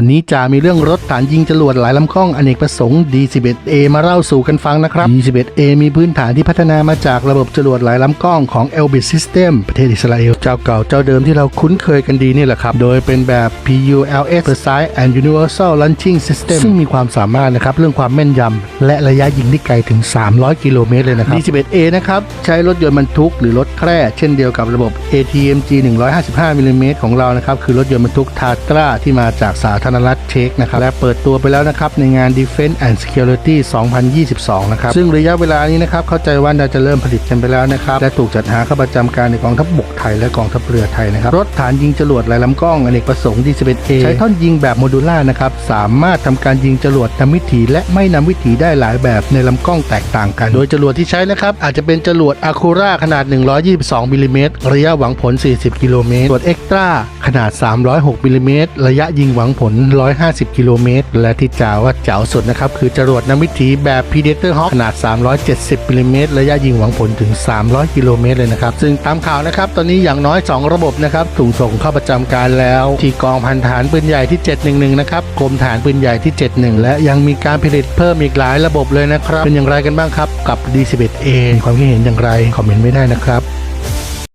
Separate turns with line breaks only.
วันนี้จะมีเรื่องรถฐานยิงจรวดหลายลำกล้องอเนกประสงค์ D11A มาเล่าสู่กันฟังนะครับ D11A มีพื้นฐานที่พัฒนามาจากระบบจรวดหลายลำกล้องของ Elbit System ประเทศอิสราเอล เจ้าเก่าเจ้าเดิมที่เราคุ้นเคยกันดีนี่แหละครับ โดยเป็นแบบ PULS Precise and Universal Launching System ซึ่งมีความสามารถนะครับเรื่องความแม่นยำและระยะยิงที่ไกลถึง 300 กิโลเมตรเลยนะครับ D11A นะครับใช้รถยนต์บรรทุกหรือรถแคร่เช่นเดียวกับระบบ ATMG 155มิลลิเมตรของเรานะครับคือรถยนต์บรรทุกทาตราที่มาจากสาธารณรัฐเช็กนะครับและเปิดตัวไปแล้วนะครับในงาน Defense and Security 2022 นะครับซึ่งระยะเวลานี้นะครับเข้าใจว่าน่าจะเริ่มผลิตกันไปแล้วนะครับและถูกจัดหาเข้าประจำการในกองทัพบกไทยและกองทัพเรือไทยนะครับรถฐานยิงจรวดหลายลำกล้องอเนกประสงค์ D11A ใช้ท่อนยิงแบบโมดูล่านะครับสามารถทำการยิงจรวดนำวิถีและไม่นำวิถีได้หลายแบบในลำกล้องแตกต่างกัน โดยจรวดที่ใช้นะครับอาจจะเป็นจรวดอะคูราขนาด 122มิลลิเมตรระยะหวังผล 40 กิโลเมตรจรวดเอ็กตร้าขนาด 306มิลลิเมตรระยะยิงหวังผล150 กิโลเมตร และที่จ่าว่าเจ๋วสุดนะครับ คือจรวดนำวิถีแบบ Predator Hawk ขนาด 370มิลลิเมตรระยะยิงหวังผลถึง 300 กิโลเมตรเลยนะครับ ซึ่งตามข่าวนะครับ ตอนนี้อย่างน้อย 2 ระบบนะครับถูกส่งเข้าประจำการแล้ว ที่กองพันฐานปืนใหญ่ที่ 711 นะครับกรมฐานปืนใหญ่ที่ 71 และยังมีการผลิตเพิ่มอีกหลายระบบเลยนะครับ เป็นอย่างไรกันบ้างครับกับ D11A ความคิดเห็นอย่างไรคอมเมนต์ไม่ได้นะครับ